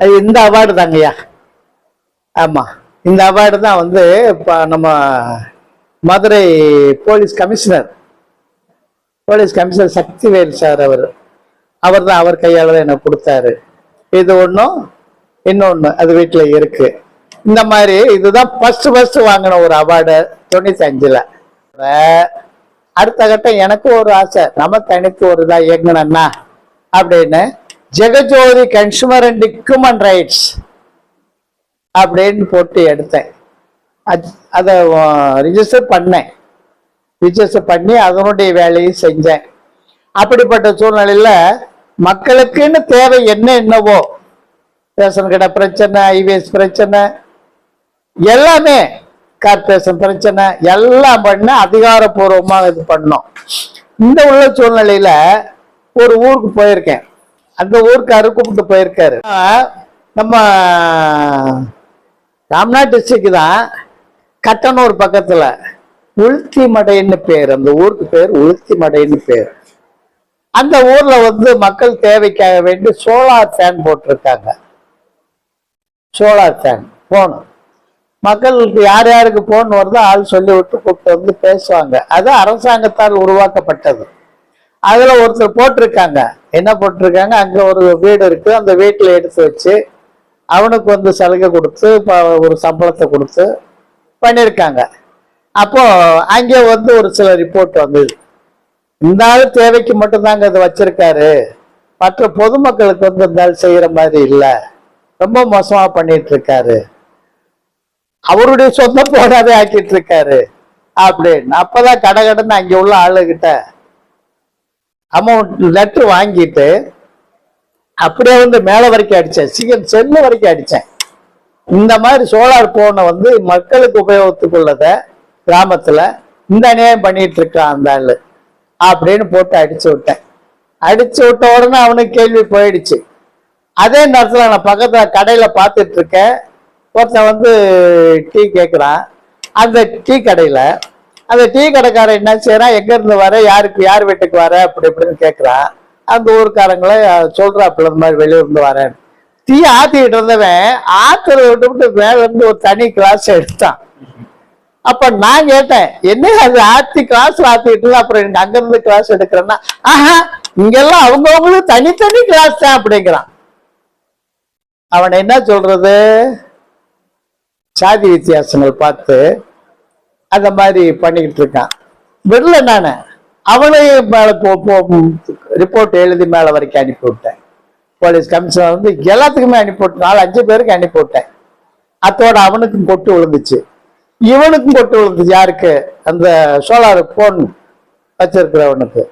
அது இந்த அவார்டு தாங்கய்யா. ஆமாம் இந்த அவார்டு தான் வந்து இப்போ நம்ம Madurai police commissioner police commissioner Sakthivel sir அவர் அவர் தான் அவர் கையால் தான் எனக்கு கொடுத்தாரு. இது ஒன்றும் இன்னொன்று அது வீட்டில் இருக்கு. இந்த மாதிரி இதுதான் ஃபர்ஸ்ட் ஃபர்ஸ்ட் வாங்கின ஒரு அவார்டு தொண்ணூற்றி அஞ்சில் அடுத்த கட்டம் எனக்கும் ஒரு ஆசை நம்ம தனித்து ஒரு இதாக இயங்கணும்னா அப்படின்னு Jegajothi consumer and human rights அப்படின்னு போட்டு எடுத்தேன். அது- அதை ரிஜிஸ்டர் பண்ணேன். ரிஜிஸ்டர் பண்ணி அதனுடைய வேலையை செஞ்சேன். அப்படிப்பட்ட சூழ்நிலையில் மக்களுக்குன்னு தேவை என்ன என்னவோ? ரேஷன் கடை பிரச்சனை ஐவிஎஸ் பிரச்சனை எல்லாமே கார்பரேஷன் பிரச்சனை எல்லாம் பண்ண அதிகாரப்பூர்வமாக இது பண்ணோம். இந்த உள்ள சூழ்நிலையில் ஒரு ஊருக்கு போயிருக்கேன். அந்த ஊருக்காரர் கூப்பிட்டு போயிருக்காரு. நம்ம ராம்நாத் டிஸ்ட்ரிக்ட் தான் கட்டனூர் பக்கத்துல உளுத்தி மடைன்னு பேர். அந்த ஊருக்கு பேர் உளுத்தி மடைன்னு பேர். அந்த ஊர்ல வந்து மக்கள் தேவைக்காக வேண்டி சோலார் ஃபேன் போட்டிருக்காங்க. சோலார் ஃபேன் போகணும். மக்களுக்கு யார் யாருக்கு போன் வருதோ ஆள் சொல்லி விட்டு கூப்பிட்டு வந்து பேசுவாங்க. அது அரசாங்கத்தால் உருவாக்கப்பட்டது. அதுல ஒருத்தர் போட்டிருக்காங்க. என்ன போட்டிருக்காங்க? அங்க ஒரு வீடு இருக்கு. அந்த வீட்டுல எடுத்து வச்சு அவனுக்கு வந்து சலுகை கொடுத்து இப்போ ஒரு சம்பளத்தை கொடுத்து பண்ணியிருக்காங்க அப்போ அங்கே வந்து ஒரு சில ரிப்போர்ட் வந்தது. இந்த ஆள் தேவைக்கு மட்டும்தாங்க அதை வச்சிருக்காரு. மற்ற பொதுமக்களுக்கு வந்து இந்த ஆள் செய்யற மாதிரி இல்லை. ரொம்ப மோசமா பண்ணிட்டு இருக்காரு அவருடைய சொந்த போடாதே ஆக்கிட்டு இருக்காரு அப்படின்னு. அப்பதான் கடை கடன்னு அங்கே உள்ள ஆளுகிட்ட அமௌண்ட் லெட்டர் வாங்கிட்டு அப்படியே வந்து மேலே வரைக்கும் அடித்தேன் சிக்கன் செல்லு வரைக்கும் அடித்தேன் இந்த மாதிரி சோலார் போனை வந்து மக்களுக்கு உபயோகத்துக்குள்ளத கிராமத்தில் இந்த அநியாயம் பண்ணிட்டு இருக்கான் அந்த ஆள் அப்படின்னு போட்டு அடிச்சு விட்டேன். அடிச்சு விட்ட உடனே அவனுக்கு கேள்வி போயிடுச்சு. அதே நேரத்தில் நான் பக்கத்தில் கடையில் பார்த்துட்டு இருக்கேன். ஒருத்தன் வந்து டீ கேட்குறான் அந்த டீ கடையில் அந்த டீ கடைக்காரன் என்ன செய்யறான் எங்க இருந்து வர? யாருக்கு? யார் வீட்டுக்கு வர? அப்படி இப்படின்னு கேட்குறான் அந்த ஊருக்காரங்கள சொல்றாப்புல இந்த மாதிரி வெளியே இருந்து வரேன். டீ ஆத்திக்கிட்டு இருந்தவன் ஆத்துறத விட்டு விட்டு மேல இருந்து ஒரு தனி கிளாஸ் எடுத்தான். அப்ப நான் கேட்டேன் என்ன அது ஆத்தி கிளாஸ் ஆத்திட்டு இருந்தா அப்புறம் எனக்கு அங்கிருந்து கிளாஸ் எடுக்கிறேன்னா? ஆஹா இங்கெல்லாம் அவங்கவுங்களும் தனித்தனி கிளாஸ் தான் அப்படிங்கிறான். அவன் என்ன சொல்றது? சாதி வித்தியாசங்கள் பார்த்து அந்த மாதிரி பண்ணிக்கிட்டு இருக்கான். விடல நானு அவனையும் மேலே ரிப்போர்ட் எழுதி மேலே வரைக்கும் அனுப்பி விட்டேன். போலீஸ் கமிஷனர் வந்து எல்லாத்துக்குமே அனுப்பி விட்டேன் நாலு அஞ்சு பேருக்கு அனுப்பி விட்டேன். அத்தோட அவனுக்கும் கொட்டு விழுந்துச்சு. இவனுக்கும் கொட்டு விழுந்துச்சு. யாருக்கு? அந்த சோலார் போன் வச்சிருக்கிறவனுக்கு.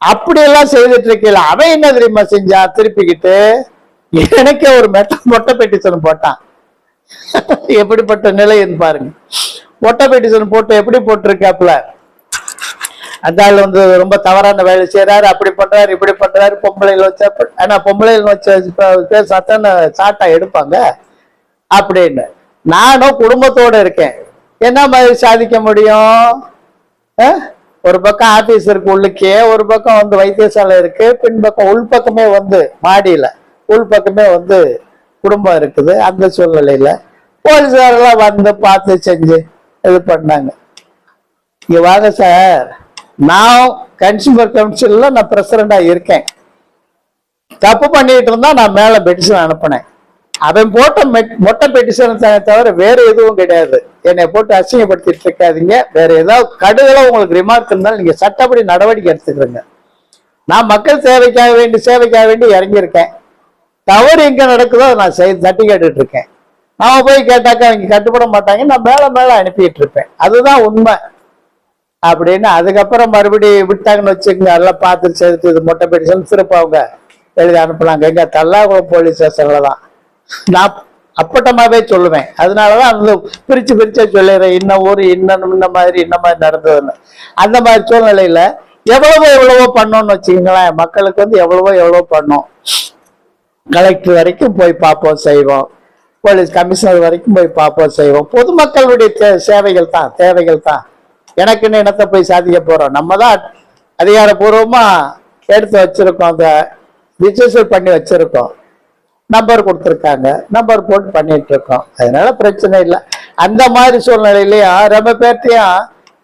அப்படியெல்லாம் செய்துட்டு இருக்கையில அவன் என்ன தெரியுமா செஞ்சான் திருப்பிக்கிட்டு எனக்கே ஒரு மெட்ட மொட்டை பெட்டிஷன் போட்டான். எப்படிப்பட்ட நிலைன்னு பாருங்க. மொட்டை பெட்டிஷன் போட்டு எப்படி போட்டிருக்காப்புல? அந்த ஆள் வந்து ரொம்ப தவறான வேலை செய்யறாரு அப்படி பண்றாரு இப்படி பண்றாரு பொம்பளைகள் வச்சா ஆனா பொம்பளைகள் வச்ச சத்தான சாட்டா எடுப்பாங்க. அப்படின்னு. நானும் குடும்பத்தோட இருக்கேன். என்ன மாதிரி சாதிக்க முடியும்? ஒரு பக்கம் ஆபீஸ் இருக்கு உள்ளுக்கே ஒரு பக்கம் வந்து வைத்தியசாலை இருக்கு பின்பக்கம் உள்பக்கமே வந்து மாடியில உள்பக்கமே வந்து குடும்பம் இருக்குது அந்த சூழ்நிலையில. போலீஸாரெல்லாம் வந்து பார்த்து செஞ்சு இது பண்ணாங்க. இங்கே வாங்க சார். நான் கன்சியூமர் கவுன்சிலில் நான் பிரசிடண்டாக இருக்கேன். தப்பு பண்ணிட்டு இருந்தா நான் மேலே பெட்டிஷன் அனுப்பினேன். அவன் போட்ட மெட்- மொட்டை பெட்டிஷன் தவிர வேற எதுவும் கிடையாது. என்னை போட்டு அசிங்கப்படுத்திட்டு இருக்காதீங்க. வேற ஏதாவது கடுகளோ உங்களுக்கு ரிமார்க் இருந்தாலும் நீங்கள் சட்டப்படி நடவடிக்கை எடுத்துக்கிறீங்க. நான் மக்கள் சேவைக்காக வேண்டி சேவைக்காக வேண்டி இறங்கியிருக்கேன். தவறு எங்கே நடக்குதோ அதை நான் செய் தட்டி கேட்டுட்டு இருக்கேன். நாம போய் கேட்டாக்கா அவங்க கட்டுப்பட மாட்டாங்க நான் மேல மேல அனுப்பிட்டு இருப்பேன் அதுதான் உண்மை. அப்படின்னு அதுக்கப்புறம் மறுபடியும் விட்டாங்கன்னு வச்சுக்கோங்க எல்லாம் பார்த்து சேர்த்து இது மொட்டை பெட்டிஷன் திரும்ப அவங்க எழுதி அனுப்பலாங்க எங்க தல்லாகுளம் போலீஸ் ஸ்டேஷன்ல தான். நான் அப்பட்டமாவே சொல்லுவேன். அதனாலதான் அந்த பிரிச்சு பிரிச்சா சொல்லிடுறேன் இன்ன ஊர் இன்னும் இந்த மாதிரி இந்த மாதிரி நடந்ததுன்னு. அந்த மாதிரி சூழ்நிலையில எவ்வளவோ எவ்வளவோ பண்ணோம்னு வச்சுக்கோங்களேன் மக்களுக்கு வந்து எவ்வளவோ எவ்வளவோ பண்ணோம். கலெக்டர் வரைக்கும் போய் பார்ப்போம் செய்வோம். போலீஸ் கமிஷனர் வரைக்கும் போய் பார்ப்போம் செய்வோம். பொதுமக்களுடைய தே- சேவைகள் தான் தேவைகள் தான். எனக்குன்னு இனத்தை போய் சாதிக்க போகிறோம் நம்ம தான் அதிகாரபூர்வமாக எடுத்து வச்சுருக்கோம் அந்த ரிஜிஸ்டர் பண்ணி வச்சுருக்கோம். நம்பர் கொடுத்துருக்காங்க நம்பர் போட்டு பண்ணிட்டு இருக்கோம். அதனால பிரச்சனை இல்லை. அந்த மாதிரி சூழ்நிலையிலையும் ரொம்ப பேர்த்தையும்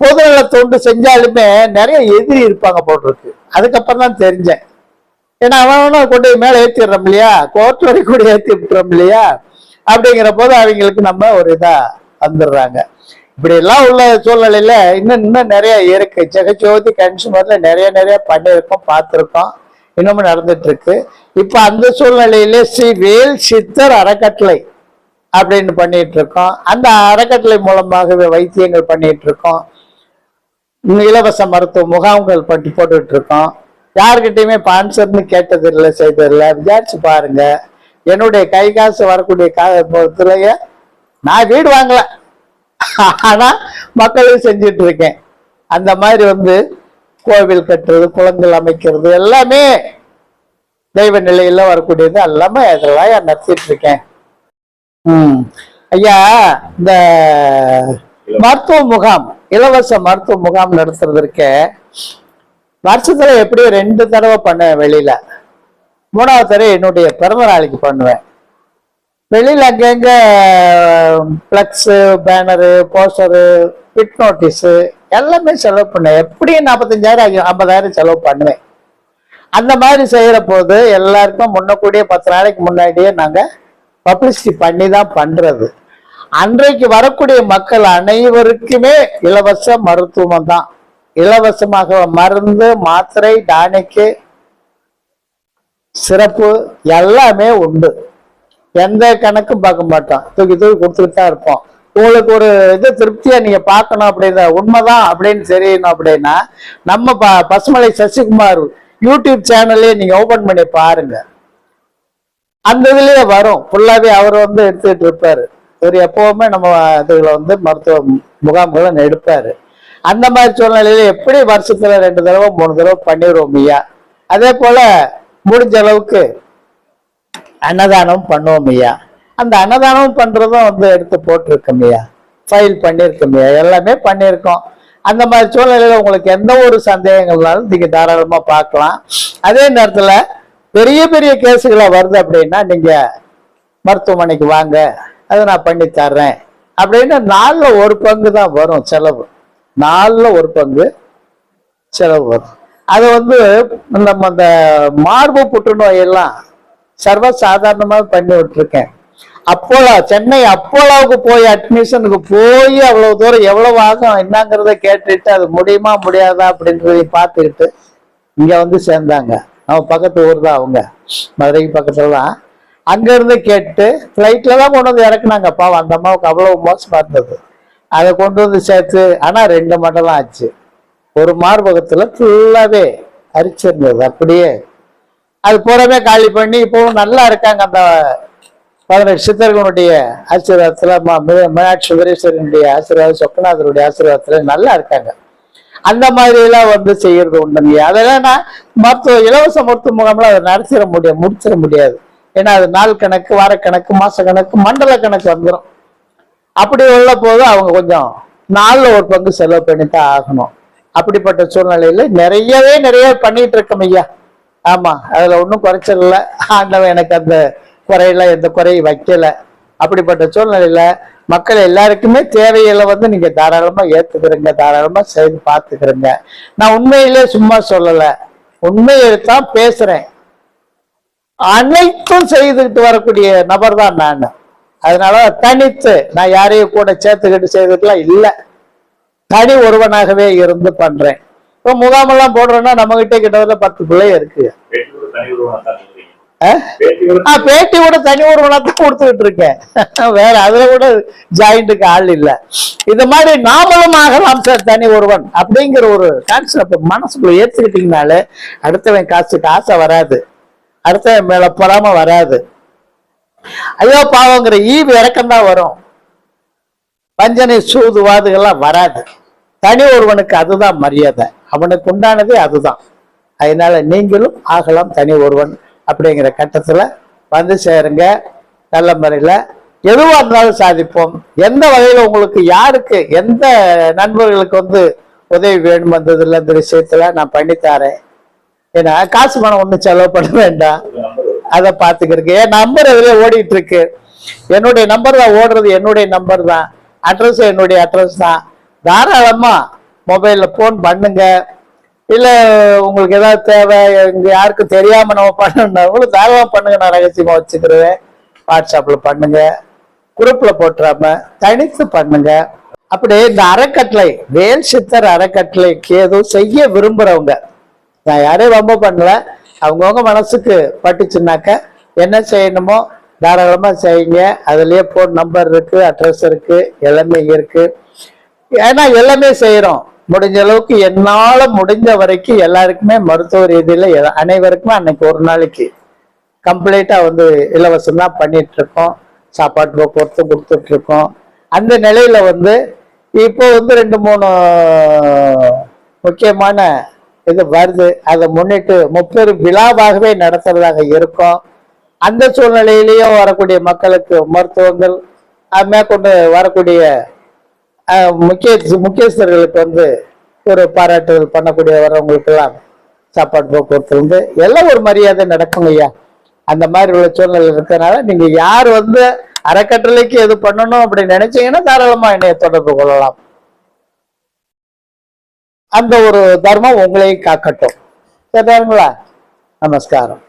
பொதுநல தொண்டு செஞ்சாலுமே நிறைய எதிரி இருப்பாங்க போட்டிருக்கு அதுக்கப்புறம் தான் தெரிஞ்சேன். ஏன்னா அவனும் கொண்டு மேலே ஏற்றிடுறோம் இல்லையா? கோர்ட் வரைக்கும் கூட ஏற்றி விட்டுறோம் இல்லையா? அப்படிங்கிற போது அவங்களுக்கு நம்ம ஒரு இதா வந்துடுறாங்க இப்படி எல்லாம் உள்ள சூழ்நிலையில இன்னும் இன்னும் நிறைய இருக்கு. ஜெகஜோதி கன்சூமர்ல நிறைய நிறைய பண்ணியிருக்கோம் பார்த்துருக்கோம். இன்னமும் நடந்துட்டு இருக்கு இப்ப அந்த சூழ்நிலையில ஸ்ரீ வேல் சித்தர் அறக்கட்டளை அப்படின்னு பண்ணிட்டு இருக்கோம் அந்த அறக்கட்டளை மூலமாகவே வைத்தியங்கள் பண்ணிட்டு இருக்கோம் இலவச மருத்துவ முகாம்கள் பட்டு போட்டுட்டு இருக்கோம் யாருக்கிட்டையுமே பான்சர்னு கேட்டதில்லை செய்ததில்லை. விசாரிச்சு பாருங்க. என்னுடைய கை காசு வரக்கூடிய காலத்துலயே நான் வீடு வாங்கல. ஆனா மக்களும் செஞ்சுட்டு இருக்கேன். அந்த மாதிரி வந்து கோவில் கட்டுறது குளங்கள் அமைக்கிறது எல்லாமே தெய்வ நிலையில வரக்கூடியது. எல்லாமே அதெல்லாம் நடத்திட்டு இருக்கேன். ம். ஐயா இந்த மருத்துவ முகாம் இலவச மருத்துவ முகாம் நடத்துறதற்கு வருஷத்துல எப்படியும் ரெண்டு தடவை பண்ண வெளியில. மூணாவது தடவை என்னுடைய பிறந்த நாளைக்கு பண்ணுவேன். வெளியில் அங்கங்க flex banner poster bit notice எல்லாமே செலவு பண்ணேன் எப்படியும் நாற்பத்தஞ்சாயிரம் ஆகும் ஐம்பதாயிரம் செலவு பண்ணுவேன். அந்த மாதிரி செய்கிற போது எல்லாருக்கும் முன்னக்கூடியே பத்து நாளைக்கு முன்னாடியே நாங்கள் பப்ளிசிட்டி பண்ணி தான் பண்ணுறது அன்றைக்கு வரக்கூடிய மக்கள் அனைவருக்குமே இலவச மருத்துவம் தான் இலவசமாக மருந்து மாத்திரை டானிக்கு சிறப்பு எல்லாமே உண்டு. எந்த கணக்கும் பார்க்க மாட்டோம் தூக்கி தூக்கி கொடுத்துட்டு தான் இருப்போம் உங்களுக்கு ஒரு இது திருப்தியா நீங்க பார்க்கணும் அப்படின்ற உண்மைதான் அப்படின்னு தெரியணும் அப்படின்னா நம்ம ப பசுமலை சசிகுமார் யூடியூப் சேனல்லே நீங்க ஓபன் பண்ணி பாருங்க. அந்த இதுலயே வரும். ஃபுல்லாவே அவர் வந்து எடுத்துட்டு இருப்பாரு. இவர் எப்பவுமே நம்ம இதுகளை வந்து மருத்துவ முகாம்களை எடுப்பாரு. அந்த மாதிரி சூழ்நிலையில எப்படி வருஷத்துல ரெண்டு தடவை மூணு தடவை பண்ணிடுவோம் ஐயா. அதே போல முடிஞ்ச அளவுக்கு அன்னதானம் பண்ணுவோம் ஐயா. அந்த அன்னதானம் பண்றதும் வந்து எடுத்து போட்டிருக்கோம் ஐயா. ஃபைல் பண்ணியிருக்கோம் ஐயா. எல்லாமே பண்ணியிருக்கோம். அந்த மாதிரி சூழ்நிலையில் உங்களுக்கு எந்த ஒரு சந்தேகங்கள்னாலும் நீங்கள் தாராளமாக பார்க்கலாம். அதே நேரத்தில் பெரிய பெரிய கேஸுகளா வருது அப்படின்னா நீங்கள் மருத்துவமனைக்கு வாங்க. அதை நான் பண்ணி தர்றேன். அப்படின்னு நாளில் ஒரு பங்கு தான் வரும் செலவு. நாளில் ஒரு பங்கு செலவு வரும். அது வந்து நம்ம அந்த மார்பு புற்றுநோய் எல்லாம் சர்வ சாதாரணமாக பண்ணி விட்டுருக்கேன் அப்போலா சென்னை அப்போலோவுக்கு போய் அட்மிஷனுக்கு போய் அவ்வளோ தூரம் எவ்வளோ ஆகும் என்னங்கிறத கேட்டுட்டு அது முடியுமா முடியாதா அப்படின்றதை பார்த்துக்கிட்டு இங்கே வந்து சேர்ந்தாங்க. நம்ம பக்கத்து ஊர் தான் அவங்க. மதுரைக்கு பக்கத்துல தான். அங்கேருந்து கேட்டு ஃப்ளைட்டில் தான் கொண்டு வந்து இறக்குனாங்க பாவம் அந்த அம்மாவுக்கு அவ்வளோ மோசமாக இருந்தது. அதை கொண்டு வந்து சேர்த்து ஆனால் ரெண்டு மண்டலம் ஆச்சு. ஒரு மார்பகத்துல ஃபுல்லாவே அரிச்சிருந்தது அப்படியே. அது பூராமே காலி பண்ணி இப்போவும் நல்லா இருக்காங்க அந்த பதினெட்டு சித்தர்களுடைய ஆசீர்வாதத்துல ம- மீனாட்சி சுந்தரேஸ்வரனுடைய ஆசீர்வாதம் சொக்கநாதருடைய ஆசீர்வாதத்துல நல்லா இருக்காங்க. அந்த மாதிரி எல்லாம் வந்து செய்யறது உண்டுங்க. அதெல்லாம் நான் மருத்துவ இலவச மருத்துவ முகாம்ல அதை நடத்திட முடியாது முடிச்சிட முடியாது. ஏன்னா அது நாள் கணக்கு வாரக்கணக்கு மாச கணக்கு மண்டல கணக்கு வந்துடும் அப்படி உள்ள போது அவங்க கொஞ்சம் நாளில் ஒரு பங்கு செலவு பண்ணி தான் ஆகணும். அப்படிப்பட்ட சூழ்நிலையில நிறையவே நிறைய பண்ணிட்டு இருக்கோம் ஐயா. ஆமா அதுல ஒன்றும் குறைச்சல் இல்லை. ஆண்டவன் எனக்கு அந்த குறையில எந்த குறையும் வைக்கல. அப்படிப்பட்ட சூழ்நிலையில மக்கள் எல்லாருக்குமே தேவைகளை வந்து நீங்க தாராளமா ஏத்துக்கிறீங்க தாராளமா செய்து பார்த்துக்கிறீங்க. நான் உண்மையிலே சும்மா சொல்லல. உண்மையை தான் பேசுறேன். அனைத்தும் செய்துக்கிட்டு வரக்கூடிய நபர் தான் நான். அதனால தனித்து நான் யாரையும் கூட சேர்த்துக்கிட்டு செய்துக்கலாம் இல்லை. தனி ஒருவனாகவே இருந்து பண்றேன். இப்போ முகாமெல்லாம் போடுறோம்னா நம்ம கிட்ட கிட்டத்தட்ட பத்து பிள்ளை இருக்கு. ஆ? பேட்டியோட பேட்டி கூட தனி ஒருவனா தான் கொடுத்துக்கிட்டு இருக்கேன். வேற அதுல கூட ஜாயிண்ட்டுக்கு ஆள் இல்ல. இது மாதிரி நாமளும் ஆகலாம் சார் தனி ஒருவன் அப்படிங்கிற ஒரு கான்செப்ட் மனசுக்குள்ள ஏத்துக்கிட்டீங்கனாலே அடுத்தவன் காசுக்கு ஆசை வராது. அடுத்தவன் மேல பொறாம வராது. ஐயோ பாவங்கிற ஈவு இறக்கம் தான் வரும். வஞ்சனை சூதுவாதுகள்லாம் வராது. தனி ஒருவனுக்கு அதுதான் மரியாதை. அவனுக்கு உண்டானதே அதுதான். அதனால நீங்களும் ஆகலாம் தனி ஒருவன் அப்படிங்கிற கட்டத்தில் வந்து சேருங்க. நல்ல முறையில் எதுவாக இருந்தாலும் சாதிப்போம். எந்த வகையில் உங்களுக்கு யாருக்கு எந்த நண்பர்களுக்கு வந்து உதவி வேணும் வந்ததில்லை இந்த விஷயத்தில் நான் பண்ணித்தாரேன். ஏன்னா காசு பணம் ஒன்றும் செலவு பண்ண வேண்டாம். அதை பார்த்துக்கிறதுக்கு. என் நம்பர் இதில் ஓடிட்டு இருக்கு. என்னுடைய நம்பர் தான் ஓடுறது என்னுடைய நம்பர் தான். அட்ரஸ் என்னுடைய அட்ரஸ் தான். தாராளமா மொபைல்ல ஃபோன் பண்ணுங்க. இல்ல உங்களுக்கு ஏதாவது தேவை இங்க யாருக்கும் தெரியாம நம்ம பண்ணணும்னாலும் தாராளமா பண்ணுங்க. நான் ரகசியமா வச்சுக்கிறேன். வாட்ஸ்அப்ல பண்ணுங்க. குரூப்ல போட்டுறாம தனித்து பண்ணுங்க. அப்படி இந்த அறக்கட்டளை வேல் சித்தர் அறக்கட்டளைக்கு எதுவும் செய்ய விரும்புறவங்க நான் யாரையும் ரொம்ப பண்ணல. அவங்கவுங்க மனசுக்கு பட்டுச்சுனாக்க என்ன செய்யணுமோ தாராளமாக செய்யுங்க. அதுலேயே ஃபோன் நம்பர் இருக்குது அட்ரஸ் இருக்குது எல்லாமே இருக்குது ஏன்னா எல்லாமே செய்யறோம் முடிஞ்ச அளவுக்கு என்னால முடிஞ்ச வரைக்கும் எல்லாருக்குமே மருத்துவ ரீதியில அனைவருக்குமே அன்னைக்கு ஒரு நாளைக்கு கம்ப்ளீட்டா வந்து இலவசம் தான் பண்ணிட்டு இருக்கோம் சாப்பாட்டு போக்குவரத்து கொடுத்துட்டு இருக்கோம் அந்த நிலையில வந்து இப்போ வந்து ரெண்டு மூணு முக்கியமான இது வருது. அதை முன்னிட்டு முப்பெரும் விழாவாகவே நடத்துறதாக இருக்கும். அந்த சூழ்நிலையிலையும் வரக்கூடிய மக்களுக்கு மருத்துவங்கள் அது மேற்கொண்டு வரக்கூடிய முக்கிய முக்கியஸ்தர்களுக்கு வந்து ஒரு பாராட்டுதல் பண்ணக்கூடிய வரவங்களுக்கெல்லாம் சாப்பாடு போக்குவரத்து வந்து எல்லாம் ஒரு மரியாதை நடக்குங்க ஐயா. அந்த மாதிரி உள்ள சூழ்நிலை இருக்கிறதுனால நீங்க யார் வந்து அறக்கட்டளைக்கு எது பண்ணணும் அப்படின்னு நினைச்சீங்கன்னா தாராளமா என்னைய தொடர்பு கொள்ளலாம். அந்த ஒரு தர்மம் உங்களையும் காக்கட்டும். சரிங்களா நமஸ்காரம்.